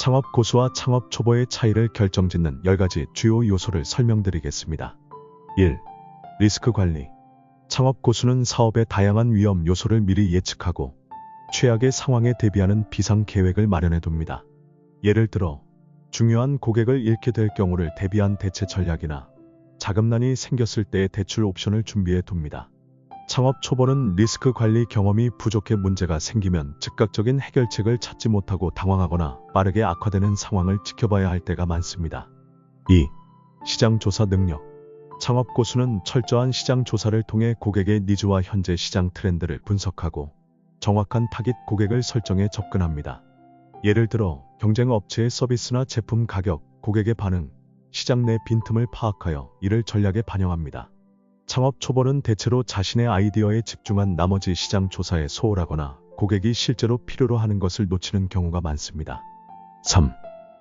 창업 고수와 창업 초보의 차이를 결정짓는 10가지 주요 요소를 설명드리겠습니다. 1. 리스크 관리. 창업 고수는 사업의 다양한 위험 요소를 미리 예측하고 최악의 상황에 대비하는 비상 계획을 마련해 둡니다. 예를 들어 중요한 고객을 잃게 될 경우를 대비한 대체 전략이나 자금난이 생겼을 때의 대출 옵션을 준비해 둡니다. 창업 초보는 리스크 관리 경험이 부족해 문제가 생기면 즉각적인 해결책을 찾지 못하고 당황하거나 빠르게 악화되는 상황을 지켜봐야 할 때가 많습니다. 2. 시장 조사 능력. 창업 고수는 철저한 시장 조사를 통해 고객의 니즈와 현재 시장 트렌드를 분석하고 정확한 타깃 고객을 설정해 접근합니다. 예를 들어 경쟁 업체의 서비스나 제품 가격, 고객의 반응, 시장 내 빈틈을 파악하여 이를 전략에 반영합니다. 창업 초보는 대체로 자신의 아이디어에 집중한 나머지 시장 조사에 소홀하거나 고객이 실제로 필요로 하는 것을 놓치는 경우가 많습니다. 3.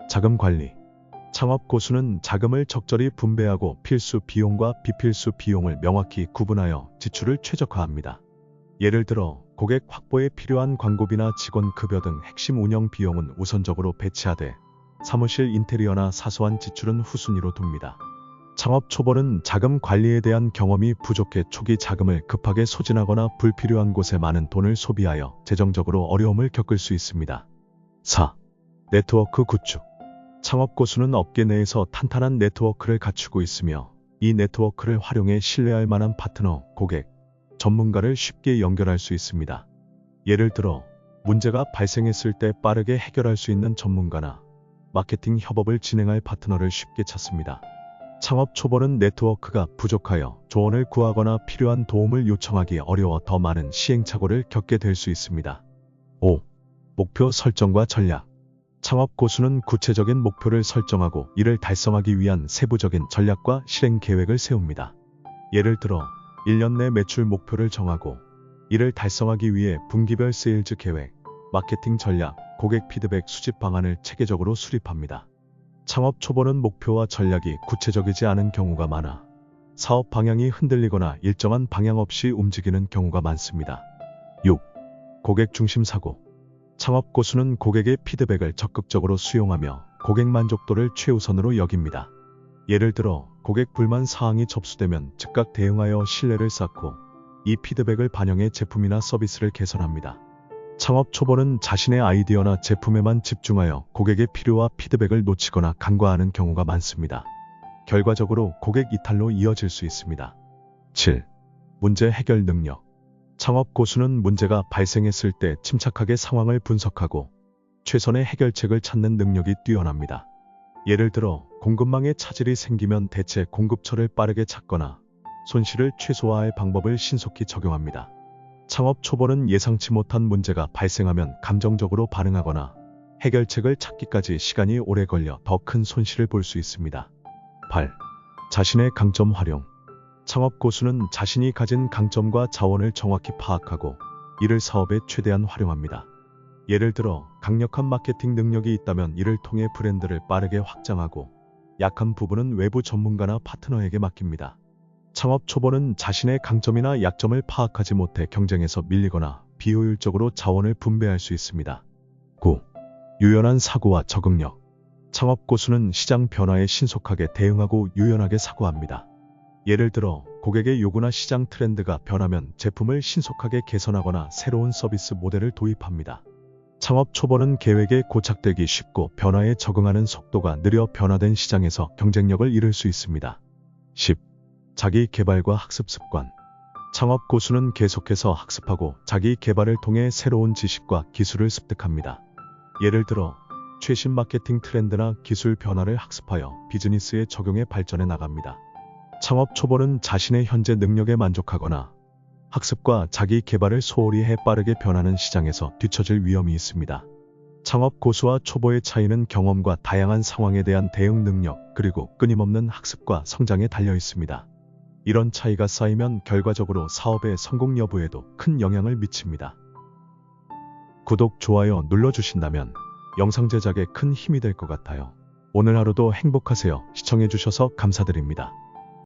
자금 관리. 창업 고수는 자금을 적절히 분배하고 필수 비용과 비필수 비용을 명확히 구분하여 지출을 최적화합니다. 예를 들어 고객 확보에 필요한 광고비나 직원 급여 등 핵심 운영 비용은 우선적으로 배치하되 사무실 인테리어나 사소한 지출은 후순위로 둡니다. 창업 초보는 자금 관리에 대한 경험이 부족해 초기 자금을 급하게 소진하거나 불필요한 곳에 많은 돈을 소비하여 재정적으로 어려움을 겪을 수 있습니다. 4. 네트워크 구축. 창업 고수는 업계 내에서 탄탄한 네트워크를 갖추고 있으며 이 네트워크를 활용해 신뢰할 만한 파트너, 고객, 전문가를 쉽게 연결할 수 있습니다. 예를 들어 문제가 발생했을 때 빠르게 해결할 수 있는 전문가나 마케팅 협업을 진행할 파트너를 쉽게 찾습니다. 창업 초보는 네트워크가 부족하여 조언을 구하거나 필요한 도움을 요청하기 어려워 더 많은 시행착오를 겪게 될 수 있습니다. 5. 목표 설정과 전략. 창업 고수는 구체적인 목표를 설정하고 이를 달성하기 위한 세부적인 전략과 실행 계획을 세웁니다. 예를 들어 1년 내 매출 목표를 정하고 이를 달성하기 위해 분기별 세일즈 계획, 마케팅 전략, 고객 피드백 수집 방안을 체계적으로 수립합니다. 창업 초보는 목표와 전략이 구체적이지 않은 경우가 많아 사업 방향이 흔들리거나 일정한 방향 없이 움직이는 경우가 많습니다. 6. 고객 중심 사고. 창업 고수는 고객의 피드백을 적극적으로 수용하며 고객 만족도를 최우선으로 여깁니다. 예를 들어 고객 불만 사항이 접수되면 즉각 대응하여 신뢰를 쌓고 이 피드백을 반영해 제품이나 서비스를 개선합니다. 창업 초보는 자신의 아이디어나 제품에만 집중하여 고객의 필요와 피드백을 놓치거나 간과하는 경우가 많습니다. 결과적으로 고객 이탈로 이어질 수 있습니다. 7. 문제 해결 능력. 창업 고수는 문제가 발생했을 때 침착하게 상황을 분석하고 최선의 해결책을 찾는 능력이 뛰어납니다. 예를 들어 공급망에 차질이 생기면 대체 공급처를 빠르게 찾거나 손실을 최소화할 방법을 신속히 적용합니다. 창업 초보는 예상치 못한 문제가 발생하면 감정적으로 반응하거나 해결책을 찾기까지 시간이 오래 걸려 더 큰 손실을 볼 수 있습니다. 8. 자신의 강점 활용. 창업 고수는 자신이 가진 강점과 자원을 정확히 파악하고 이를 사업에 최대한 활용합니다. 예를 들어 강력한 마케팅 능력이 있다면 이를 통해 브랜드를 빠르게 확장하고 약한 부분은 외부 전문가나 파트너에게 맡깁니다. 창업 초보는 자신의 강점이나 약점을 파악하지 못해 경쟁에서 밀리거나 비효율적으로 자원을 분배할 수 있습니다. 9. 유연한 사고와 적응력. 창업 고수는 시장 변화에 신속하게 대응하고 유연하게 사고합니다. 예를 들어 고객의 요구나 시장 트렌드가 변하면 제품을 신속하게 개선하거나 새로운 서비스 모델을 도입합니다. 창업 초보는 계획에 고착되기 쉽고 변화에 적응하는 속도가 느려 변화된 시장에서 경쟁력을 잃을 수 있습니다. 10. 자기 개발과 학습 습관. 창업 고수는 계속해서 학습하고 자기 개발을 통해 새로운 지식과 기술을 습득합니다. 예를 들어 최신 마케팅 트렌드나 기술 변화를 학습하여 비즈니스에 적용해 발전해 나갑니다. 창업 초보는 자신의 현재 능력에 만족하거나 학습과 자기 개발을 소홀히 해 빠르게 변하는 시장에서 뒤처질 위험이 있습니다. 창업 고수와 초보의 차이는 경험과 다양한 상황에 대한 대응 능력, 그리고 끊임없는 학습과 성장에 달려 있습니다. 이런 차이가 쌓이면 결과적으로 사업의 성공 여부에도 큰 영향을 미칩니다. 구독, 좋아요 눌러주신다면 영상 제작에 큰 힘이 될 것 같아요. 오늘 하루도 행복하세요. 시청해주셔서 감사드립니다.